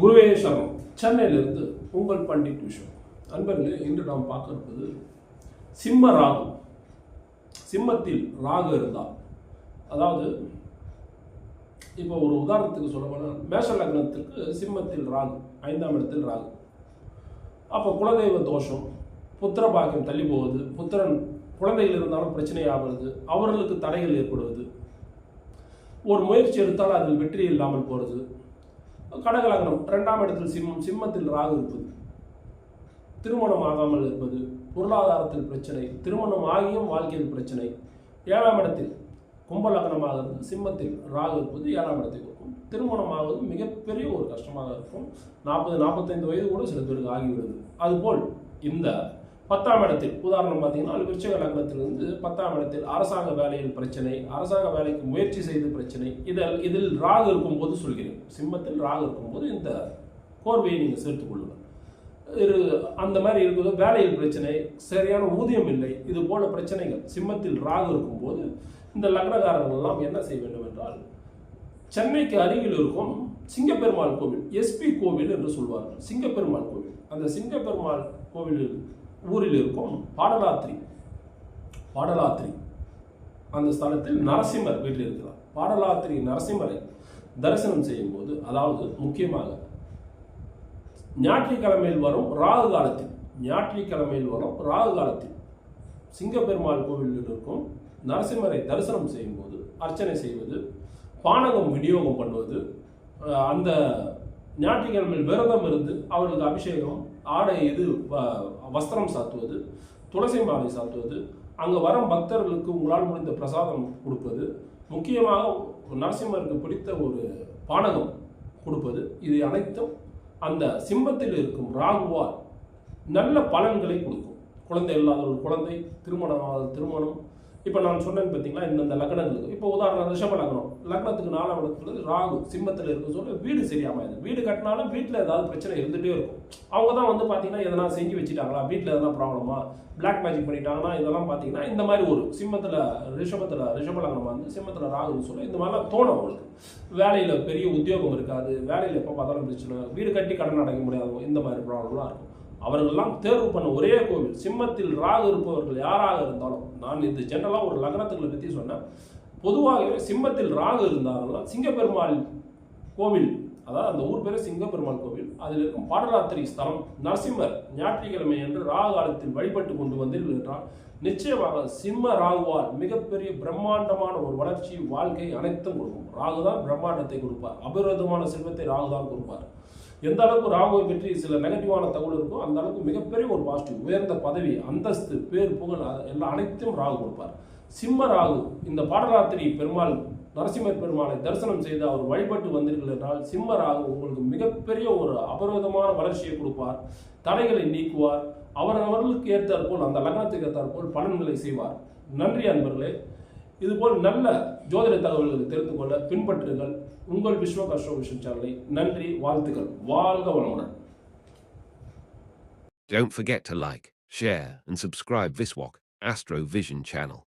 குருவே சரணம். சென்னையிலிருந்து உங்கள் பண்டிட் விஷயம் அன்பர்களே இன்று நாம் பார்க்க இருப்பது சிம்ம ராகு. சிம்மத்தில் ராகு இருந்தால் அதாவது இப்போ ஒரு உதாரணத்துக்கு சொல்ல போனால் மேஷ லக்னத்துக்கு சிம்மத்தில் ராகு ஐந்தாம் இடத்தில் ராகு. அப்போ குலதெய்வ தோஷம் புத்திர பாக்கியம் தள்ளி போவது புத்திரன் குழந்தைகள் இருந்தாலும் பிரச்சனை ஆகிறது அவர்களுக்கு தடைகள் ஏற்படுவது. ஒரு முயற்சி எடுத்தால் அதில் வெற்றி இல்லாமல் போகிறது கடகலக்னம் ரெண்டாம் இடத்தில் சிம்மம் சிம்மத்தில் ராகு இருப்பது. திருமணம் ஆகாமல் இருப்பது. பொருளாதாரத்தில் பிரச்சனை. திருமணம் ஆகியும் வாழ்க்கையில் பிரச்சனை. ஏழாம் இடத்தில் கும்பலக்னமாகிறது சிம்மத்தில் ராகு இருப்பது. ஏழாம் இடத்தில் இருக்கும். திருமணம் ஆவது மிகப்பெரிய ஒரு கஷ்டமாக இருக்கும். நாற்பது நாற்பத்தைந்து வயது கூட சில பேருக்கு ஆகிவிடுது. அதுபோல் இந்த பத்தாம் இடத்தில் உதாரணம் பார்த்தீங்கன்னா விருச்சக லக்னத்திலிருந்து பத்தாம் இடத்தில் அரசாங்க வேலையில் பிரச்சனை அரசாங்க வேலைக்கு முயற்சி செய்து பிரச்சனை. இதில் இதில் ராகு இருக்கும்போது சொல்கிறேன். சிம்மத்தில் ராகு இருக்கும்போது இந்த கோர்வையை நீங்கள் சேர்த்துக் கொள்ளுங்கள் இரு அந்த மாதிரி இருக்குது வேலையில் பிரச்சனை சரியான ஊதியம் இல்லை இது போல பிரச்சனைகள். சிம்மத்தில் ராகு இருக்கும்போது இந்த லக்னகாரர்கள்லாம் என்ன செய்ய வேண்டும் என்றால் சென்னைக்கு அருகில் இருக்கும் சிங்கப்பெருமாள் கோவில் எஸ்பி கோவில் என்று சொல்வார்கள். சிங்கப்பெருமாள் கோவில். அந்த சிங்கப்பெருமாள் கோவிலில் ஊரில் இருக்கும் பாடலாத்திரி பாடலாத்திரி. அந்த ஸ்தலத்தில் நரசிம்மர் வீட்டில் இருக்கிறார். பாடலாத்திரி நரசிம்மரை தரிசனம் செய்யும் போது அதாவது முக்கியமாக ஞாயிற்றுக்கிழமையில் வரும் ராகு காலத்தில் ஞாயிற்றுக்கிழமையில் வரும் ராகு காலத்தில் சிங்கப்பெருமாள் கோவிலில் இருக்கும் நரசிம்மரை தரிசனம் செய்யும்போது அர்ச்சனை செய்வது பானகம் விநியோகம் பண்ணுவது அந்த ஞாயிற்றுக்கிழமையில் விரதம் இருந்து அவர்களுக்கு அபிஷேகம் ஆடை இது வ- வஸ்திரம் சாத்துவது துளசி மாலை சாத்துவது அங்கே வரும் பக்தர்களுக்கு உங்களால் முடிந்த பிரசாதம் கொடுப்பது முக்கியமாக நரசிம்மருக்கு பிடித்த ஒரு பானகம் கொடுப்பது இது அனைத்தும் அந்த சிம்பத்தில் இருக்கும் ராகுவால் நல்ல பலன்களை கொடுக்கும். குழந்தை இல்லாத ஒரு குழந்தை திருமணம் திருமணம் இப்போ நான் சொன்னேன் பார்த்தீங்களா இந்தந்த லக்னங்களுக்கு இப்போ உதாரணம் ரிஷப லக்னம். லக்னத்துக்கு நாலாம் இடத்துல ராகு சிம்மத்தில் இருக்கு சொல்ல வீடு சரியாமல் வீடு கட்டினாலும் வீட்டில் ஏதாவது பிரச்சனை இருந்துகிட்டே இருக்கும். அவங்க தான் வந்து பார்த்தீங்கன்னா எதனா செஞ்சு வச்சுட்டாங்களா? வீட்டில் எதனா ப்ராப்ளமா பிளாக் மேஜிக் பண்ணிட்டாங்கன்னா இதெல்லாம் பார்த்தீங்கன்னா இந்த மாதிரி ஒரு சிம்மத்தில் ரிஷபத்தில் ரிஷப லக்னம் வந்து சிம்மத்தில் ராகுன்னு சொல்ல இந்த மாதிரிலாம் தோணும் அவங்களுக்கு. வேலையில் பெரிய உத்தியோகம் இருக்காது. வேலையில் எப்போ பார்த்தாலும் பிரச்சனை. வீடு கட்டி கடன் அடைக்க முடியாதவங்க இந்த மாதிரி ப்ராப்ளம்லாம் இருக்கும். அவர்கள்லாம் தேர்வு பண்ண ஒரே கோவில். சிம்மத்தில் ராகு இருப்பவர்கள் யாராக இருந்தாலும் நான் இது ஜென்ரலாக ஒரு லக்னத்துக்களை பற்றி சொன்னேன். பொதுவாகவே சிம்மத்தில் ராகு இருந்தாலும் சிங்கப்பெருமாள் கோவில் அதாவது அந்த ஊர் பேர் சிங்கப்பெருமாள் கோவில் அதில் இருக்கும் பாடலாத்திரி ஸ்தலம் நரசிம்மர் ஞாயிற்றுக்கிழமை என்று ராகு காலத்தில் வழிபட்டு கொண்டு வந்தீர்கள் என்றால் நிச்சயமாக சிம்ம ராகுவால் மிகப்பெரிய பிரம்மாண்டமான ஒரு வளர்ச்சி வாழ்க்கை அனைத்தும் கொடுக்கும். ராகு தான் பிரம்மாண்டத்தை கொடுப்பார். அபிரதமான செல்வத்தை ராகு தான் கொடுப்பார். எந்த அளவுக்கு ராகுவை பற்றி சில நெகட்டிவான தகவல் இருக்கோ அந்த அளவுக்கு மிகப்பெரிய ஒரு பாசிட்டிவ் உயர்ந்த பதவி அந்தஸ்து பேர் புகழ் எல்லாம் அனைத்தையும் ராகு கொடுப்பார். சிம்ம ராகு இந்த பாடலாத்திரி பெருமாள் நரசிம்மர் பெருமானை தரிசனம் செய்து அவர் வழிபட்டு வந்தீர்கள் என்றால் சிம்ம ராகு உங்களுக்கு மிகப்பெரிய ஒரு அபரோதமான வளர்ச்சியை கொடுப்பார். தடைகளை நீக்குவார். அவரவர்களுக்கு ஏற்றாற்போல் அந்த லக்னத்துக்கு ஏற்றாற்போல் பலன்களை செய்வார். நன்றி அன்பர்களே. இதுபோல் நல்ல ஜோதிட தகவல்களை தெரிந்து கொள்ள பின்பற்றுங்கள். உங்கள் விஸ்வ கஷ்ட சேனலை நன்றி வாழ்த்துக்கள். வாழ்க வளமுடன். Don't forget to like, share, and subscribe Viswalk Astro Vision channel.